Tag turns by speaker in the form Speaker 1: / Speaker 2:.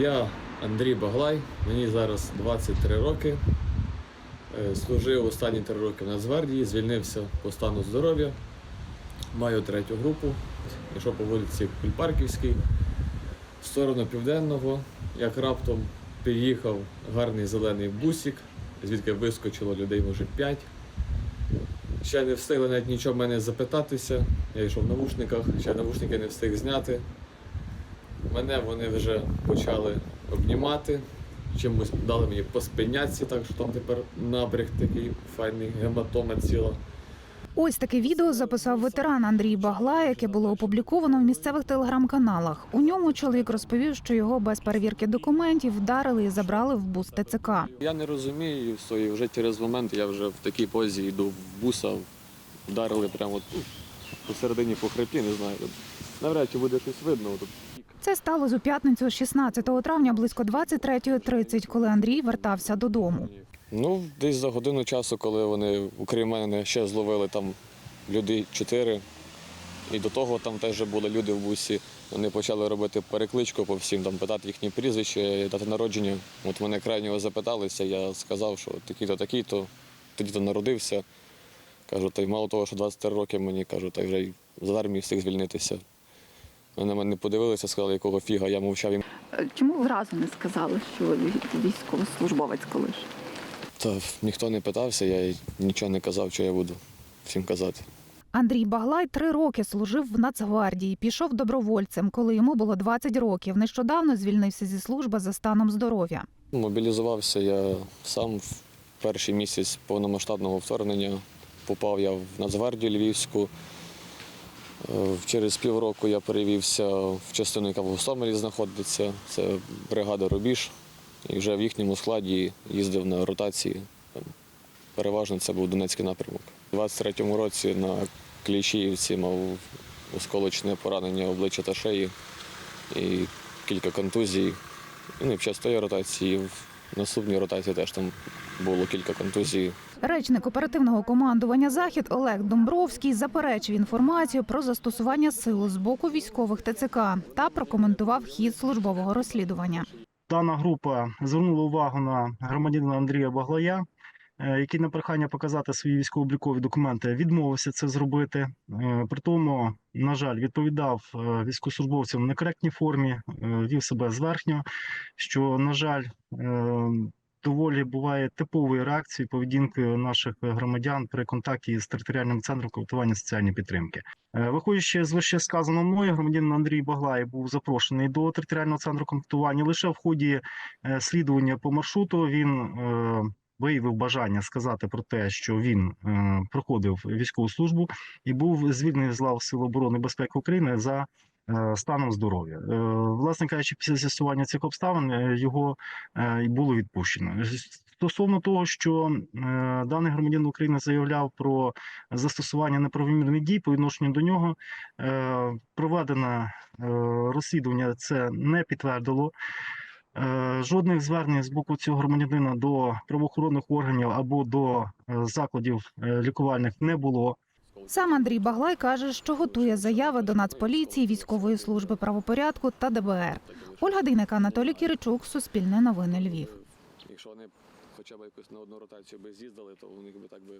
Speaker 1: Я Андрій Баглай, мені зараз 23 роки. Е, Служив останні три роки в Нацгвардії, звільнився по стану здоров'я. Маю третю групу. Йшов по вулиці Кульпарківській в сторону південного, як раптом під'їхав гарний зелений бусик, звідки вискочило людей, може, п'ять. Ще не встигли навіть нічого в мене запитатися. Я йшов в навушниках, ще навушники не встиг зняти. Мене вони вже почали обнімати, чимось дали мені по спиняці, так що там тепер набряг такий файний гематома ціла.
Speaker 2: Ось таке відео записав ветеран Андрій Багла, яке було опубліковано в місцевих телеграм-каналах. У ньому чоловік розповів, що його без перевірки документів вдарили і забрали в бус ТЦК.
Speaker 1: Я не розумію все, і вже через момент я вже в такій позі йду в буса, вдарили прямо тут, посередині по хребті, не знаю. Навряд чи буде щось видно.
Speaker 2: Це сталося у п'ятницю 16 травня близько 23.30, коли Андрій вертався додому.
Speaker 1: Ну, десь за годину часу, коли вони, окрім мене, ще зловили там люди чотири. І до того там теж були люди в бусі. Вони почали робити перекличку по всім, там питати їхні прізвища, дати народження. От вони крайнього запиталися, я сказав, що такий-то, такий-то, тоді-то народився. Кажу, та й мало того, що 23 роки мені кажу, та вже й з армії встиг звільнитися. Вони на мене подивилися, сказали, якого фіга, я мовчав їм.
Speaker 3: Е, Чому ви разу не сказали, що ви військовослужбовець колиш?
Speaker 1: Та ніхто не питався, я й нічого не казав, що я буду всім казати.
Speaker 2: Андрій Баглай три роки служив в Нацгвардії, пішов добровольцем, коли йому було 20 років. Нещодавно звільнився зі служби за станом здоров'я.
Speaker 1: Мобілізувався я сам в перший місяць повномасштабного вторгнення. Попав я в Нацгвардію Львівську. Е, Через півроку я перевівся в частину, яка в Гостомелі знаходиться. Це бригада Рубіж. І вже в їхньому складі їздив на ротації. Переважно це був Донецький напрямок. У 23-му році на Кліщіївці мав осколочне поранення обличчя та шиї і кілька контузій. І не під час тої ротації, в наступній ротації теж там було кілька контузій.
Speaker 2: Речник оперативного командування Захід Олег Домбровський заперечив інформацію про застосування сил з боку військових ТЦК та прокоментував хід службового розслідування.
Speaker 4: Дана група звернула увагу на громадянина Андрія Баглая, е, який на прохання показати свої військово-облікові документи відмовився це зробити. Е, При тому, на жаль, відповідав е, військовослужбовцям в некоректній формі, вів себе зверхньо, що, на жаль, доволі буває типовою реакцією поведінки наших громадян при контакті з територіальним центром комплектування соціальної підтримки. Е, Виходячи з вище сказаного мною, громадянин Андрій Баглай був запрошений до територіального центру комплектування. Лише в ході е, слідування по маршруту він е, виявив бажання сказати про те, що він е, проходив військову службу і був звільнений з лав Сил оборони безпеки України за е, станом здоров'я. Е, Власне кажучи, після з'ясування цих обставин е, його е, було відпущено. Стосовно того, що е, даний громадянин України заявляв про застосування неправомірних дій по відношенню до нього, е, проведене е, розслідування це не підтвердило. Е, Жодних звернень з боку цього громадянина до правоохоронних органів або до е, закладів е, лікувальних не було.
Speaker 2: Сам Андрій Баглай каже, що готує заяви до Нацполіції, військової служби правопорядку та ДБР. Ольга Дейнек, Анатолій Кіричук, Суспільне новини Львів.
Speaker 1: Якщо вони хоча б якусь на одну ротацію би з'їздили, то у них би так би